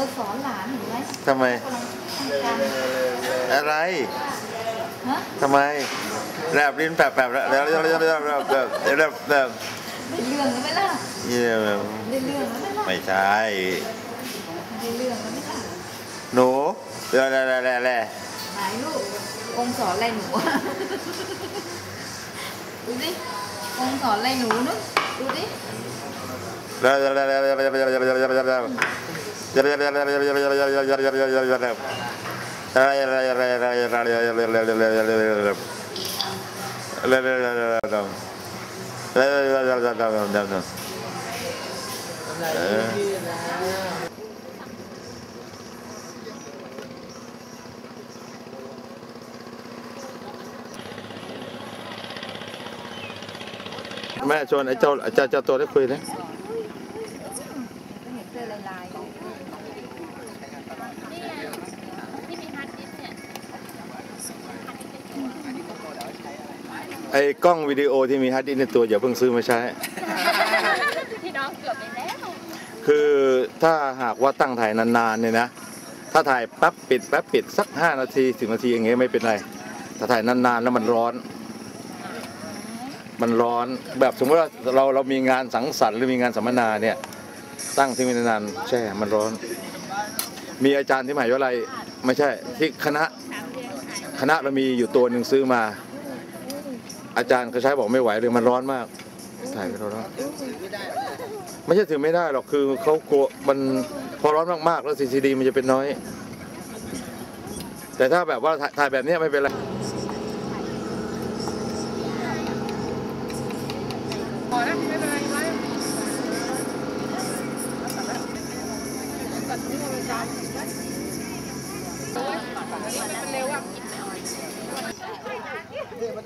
อสอนหลานเห็นไหมทำไมกำลังทำการอะไรฮะทำไมแลบลิ้นแปบแปบแล้วแล้วแล้วแล้วแล้วแล้วแล้วแล้วแล้วได้เรื่องแล้วไหมล่ะเยี่ยมได้เรื่องแล้วไหมล่ะไม่ใช่ได้เรื่องแล้วไหมล่ะหนูแล้วแล้วแล้วแล้วไหนลูกองค์สอนอะไรหนูอะดูดิองค์สอนอะไรหนูนู้นดูดิแล้วแล้วแล้วแล้วแล้วแล้วแล้ว แม่ชวนไอ้เจ้าเจ้าเจ้าตัวได้คุยไหม ไอ้กล้องวิดีโอที่มีฮาร์ดดิสก์ในตัวอย่าเพิ่งซื้อมาใช้ที่น้องเกือบไปแล้ว คือถ้าหากว่าตั้งถ่ายนานๆเนี่ยนะ ถ้าถ่ายแป๊บปิดแป๊บปิดสักห้านาทีสิบนาทีอย่างเงี้ยไม่เป็นไร ถ้าถ่ายนานๆแล้วมันร้อน มันร้อนแบบสมมติว่าเราเรามีงานสังสรรค์หรือมีงานสัมมนาเนี่ย ตั้งที่มีนานๆแช่มันร้อน มีอาจารย์ที่มหาวิทยาลัยไม่ใช่ที่คณะคณะเรามีอยู่ตัวหนึ่งซื้อมา อาจารย์เขาใช้บอกไม่ไหวเลยมันร้อนมาก ถ่ายไปร้อนไม่ใช่ถือไม่ได้หรอกคือเขากลัวมันพอร้อนมากๆแล้วซีซีดีมันจะเป็นน้อย แต่ถ้าแบบว่าถ่ายถ่ายแบบเนี้ยไม่เป็นไร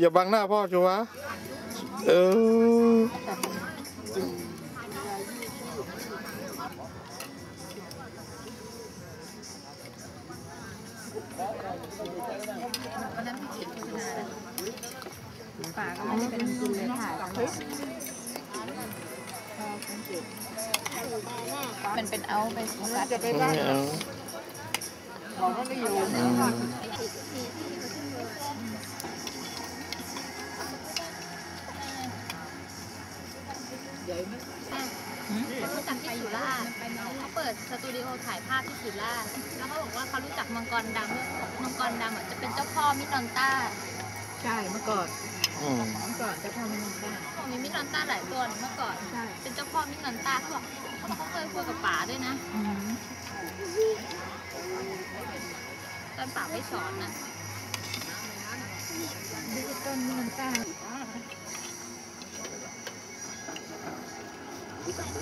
อย่าบังหน้าพ่อจูวะเออวันนั้นพี่เขียนโฆษณานะป่าก็ไม่ได้เป็นกินเลยถ่ายกันมันเป็นเอาไปโฟกัสจะไปไม่เอาบอกว่าไม่อยู่ เขารู้จักที่สุราษฎร์เขาเปิดสตูดิโอถ่ายภาพที่สุราษฎร์แล้วเขาบอกว่าเขารู้จักมังกรดำมังกรดำอะจะเป็นเจ้าพ่อมิตรอนต้าใช่เมื่อก่อนอืมเมื่อก่อนจะทำมันได้มีมิตรอนต้าหลายตัวนะเมื่อก่อน ใช่เป็นเจ้าพ่อมิตรอนต้าเขาบอกเขาบอกเขาเคยคุยกับป๋าด้วยนะอืมตอนป๋าไปสอนนะ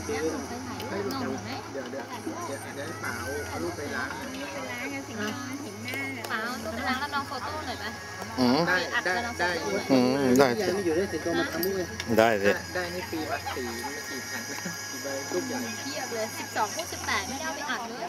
เนี่ยหนูไปถ่ายรูปหน่อยไหมเดี๋ยวเดี๋ยวเดี๋ยวเดี๋ยวให้เปล่าเอารูปไปล้างป๋าเอารูปไปล้างแล้วน้องโฟโต้หน่อยปะอืมได้ได้ได้อืมได้ใหญ่สิไม่อยู่ได้สิตัวมาทำด้วยได้สิได้ได้นี่ปีละสี่ไม่กี่แผ่นกี่ใบรูปใหญ่เทียบเลยสิบสองคูณสิบแปดไม่ได้เอาไปอัดเลย